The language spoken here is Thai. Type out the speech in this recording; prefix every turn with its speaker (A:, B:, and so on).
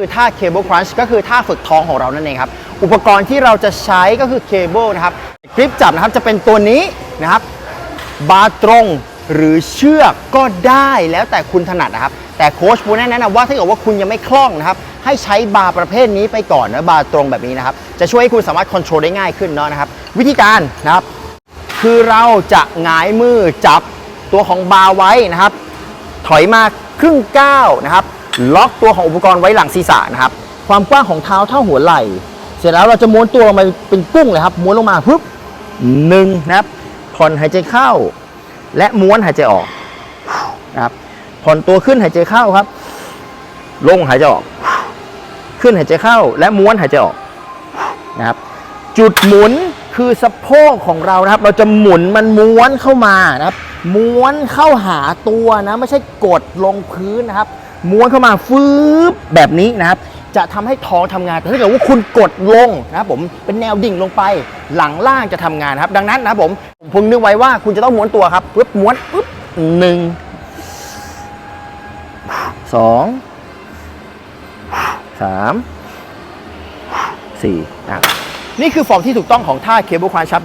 A: คือท่าเคเบิลครันช์ก็คือท่าฝึกท้องของเรานั่นเองครับ อุปกรณ์ที่เราจะใช้ก็คือเคเบิลนะครับกริปจับนะครับจะเป็นตัวนี้นะครับบาตรงหรือเชือกก็ได้แล้วแต่คุณถนัดนะครับ แต่โค้ชปูแนะนำว่าถ้าเกิดว่าคุณยังไม่คล่องนะครับ ให้ใช้บาร์ประเภทนี้ไปก่อนนะบาร์ตรงแบบนี้นะครับ จะช่วยให้คุณสามารถควบคุมได้ง่ายขึ้นเนาะนะครับ วิธีการนะครับ คือเราจะหงายมือจับตัวของบาร์ไว้นะครับ ถอยมาครึ่งก้าวนะครับ ล็อกตัวของอุปกรณ์ไว้หลังศีรษะนะครับ ความกว้างของเท้าเท่าหัวไหล่ เสร็จแล้วเราจะม้วนตัวลงมาเป็นกุ้งเลยครับม้วนลงมาปุ๊บหนึ่งนะครับผ่อนหายใจเข้า และม้วนหายใจออกนะครับผ่อนตัวขึ้นหายใจเข้าครับ ลงหายใจออก ขึ้นหายใจเข้า และม้วนหายใจออกนะครับ จุดหมุนคือสะโพกของเรานะครับ เราจะหมุนมันม้วนเข้ามานะครับ ม้วนเข้าหาตัวนะ ไม่ใช่กดลงพื้นนะครับ ม้วนเข้ามาฟืบแบบนี้นะครับ จะทำให้ท้องทำงานแต่ถ้าเกิดว่าคุณกดลงนะครับผมเป็นแนวดิ่งลงไปหลังล่างจะทำงานครับ ดังนั้นนะผมผมพิ่งนึกไว้ว่าคุณจะต้องม้วนตัวครับปึ๊บม้วนปึ๊บหนึ่งสองสามสี่นี่คือฟอร์มที่ถูกต้องของท่าเคเบิลควานชับ